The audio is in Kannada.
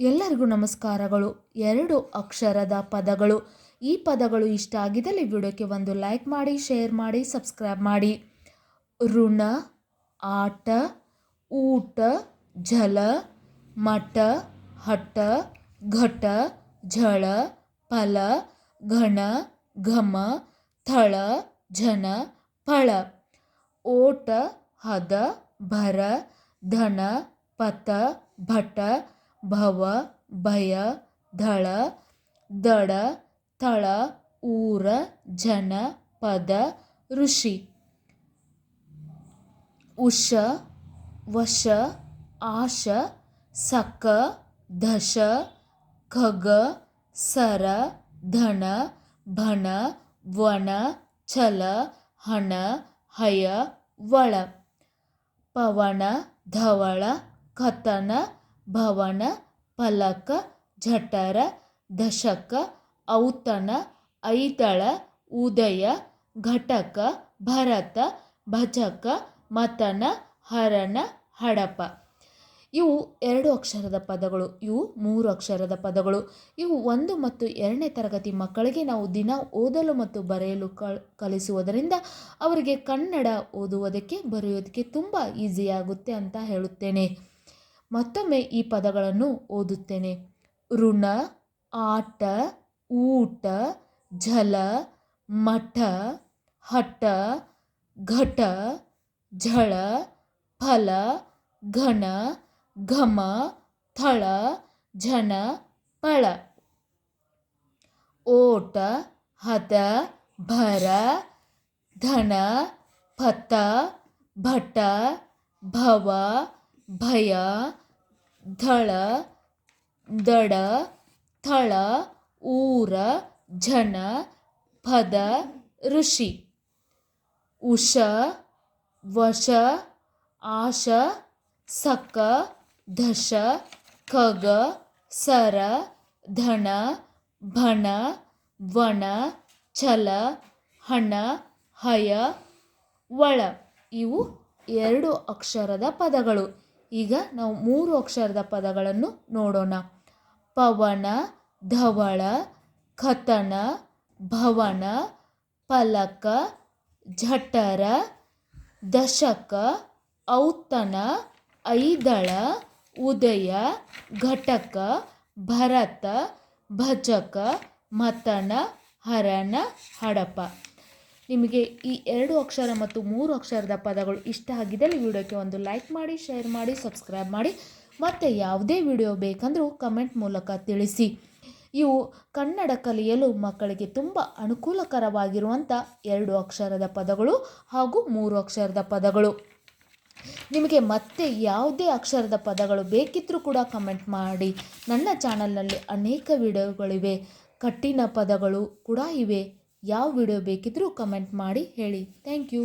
ಎಲ್ಲರಿಗೂ ನಮಸ್ಕಾರಗಳು. ಎರಡು ಅಕ್ಷರದ ಪದಗಳು. ಈ ಪದಗಳು ಇಷ್ಟ ಆಗಿದ್ದಲ್ಲಿ ವಿಡಿಯೋಕ್ಕೆ ಒಂದು ಲೈಕ್ ಮಾಡಿ, ಶೇರ್ ಮಾಡಿ, ಸಬ್ಸ್ಕ್ರೈಬ್ ಮಾಡಿ. ಋಣ, ಆಟ, ಊಟ, ಝಲ, ಮಠ, ಹಠ, ಘಟ, ಝಳ, ಫಲ, ಘನ, ಘಮ, ಥಳ, ಝನ, ಫಳ. ಓಟ, ಹದ, ಭರ, ಧನ, ಪತ, ಭಟ ಭವ ಭಯ ಧಳ ದಡ ಥಳ ಊರ ಜನ ಪದ ಋಷಿ ಉಷ ವಶ ಆಶ ಸಕ ದಶ ಖಗ ಸರ ಧನ ಭಣ ವನ ಛಲ ಹಣ ಹಯ ವಳ ಪವನ ಧವಳ ಕಥನ ಭವನ, ಫಲಕ, ಜಠರ, ದಶಕ, ಔತಣ, ಐತಳ, ಉದಯ, ಘಟಕ, ಭರತ, ಭಜಕ, ಮತನ, ಹರಣ, ಹಡಪ. ಇವು ಎರಡು ಅಕ್ಷರದ ಪದಗಳು, ಇವು ಮೂರು ಅಕ್ಷರದ ಪದಗಳು. ಇವು ಒಂದು ಮತ್ತು ಎರಡನೇ ತರಗತಿ ಮಕ್ಕಳಿಗೆ ನಾವು ದಿನ ಓದಲು ಮತ್ತು ಬರೆಯಲು ಕಲ್ ಕಲಿಸುವುದರಿಂದ ಅವರಿಗೆ ಕನ್ನಡ ಓದುವುದಕ್ಕೆ ಬರೆಯೋದಕ್ಕೆ ತುಂಬ ಈಸಿಯಾಗುತ್ತೆ ಅಂತ ಹೇಳುತ್ತೇನೆ. ಮತ್ತೊಮ್ಮೆ ಈ ಪದಗಳನ್ನು ಓದುತ್ತೇನೆ. ಋಣ, ಆಟ, ಊಟ, ಝಲ, ಮಠ, ಹಠ, ಘಟ, ಝಳ, ಫಲ, ಘನ, ಘಮ, ಥಳ, ಝನ ಪಳ ಓಟ ಹದ ಭರ, ಧನ, ಫತ, ಭಟ, ಭವ ಭಯ, ಧಳ, ದಡ, ಥಳ, ಊರ, ಝನ, ಪದ, ಋಷಿ. ಉಷ, ವಶ, ಆಶ, ಸಕ ದಶ ಖಗ ಸರ, ಧನ, ಭಣ ವಣ ಛಲ, ಹಣ, ಹಯ, ಒಳ. ಇವು ಎರಡು ಅಕ್ಷರದ ಪದಗಳು. ಈಗ ನಾವು ಮೂರು ಅಕ್ಷರದ ಪದಗಳನ್ನು ನೋಡೋಣ. ಪವನ, ಧವಳ, ಕಥನ, ಭವನ, ಫಲಕ ಜಠರ ದಶಕ, ಔತಣ, ಐದಳ, ಉದಯ, ಘಟಕ, ಭರತ, ಭಜಕ, ಮತನ, ಹರಣ, ಹಡಪ. ನಿಮಗೆ ಈ ಎರಡು ಅಕ್ಷರ ಮತ್ತು ಮೂರು ಅಕ್ಷರದ ಪದಗಳು ಇಷ್ಟ ಆಗಿದ್ದಲ್ಲಿ ವಿಡಿಯೋಕ್ಕೆ ಒಂದು ಲೈಕ್ ಮಾಡಿ, ಶೇರ್ ಮಾಡಿ, ಸಬ್ಸ್ಕ್ರೈಬ್ ಮಾಡಿ. ಮತ್ತು ಯಾವುದೇ ವಿಡಿಯೋ ಬೇಕಂದರೂ ಕಮೆಂಟ್ ಮೂಲಕ ತಿಳಿಸಿ. ಇವು ಕನ್ನಡ ಕಲಿಯಲು ಮಕ್ಕಳಿಗೆ ತುಂಬ ಅನುಕೂಲಕರವಾಗಿರುವಂಥ ಎರಡು ಅಕ್ಷರದ ಪದಗಳು ಹಾಗೂ ಮೂರು ಅಕ್ಷರದ ಪದಗಳು. ನಿಮಗೆ ಮತ್ತೆ ಯಾವುದೇ ಅಕ್ಷರದ ಪದಗಳು ಬೇಕಿದ್ದರೂ ಕೂಡ ಕಮೆಂಟ್ ಮಾಡಿ. ನನ್ನ ಚಾನಲ್ನಲ್ಲಿ ಅನೇಕ ವಿಡಿಯೋಗಳಿವೆ. ಕಠಿಣ ಪದಗಳು ಕೂಡ ಇವೆ. ಯಾವ ವಿಡಿಯೋ ಬೇಕಿದ್ದರೂ ಕಮೆಂಟ್ ಮಾಡಿ ಹೇಳಿ. Thank you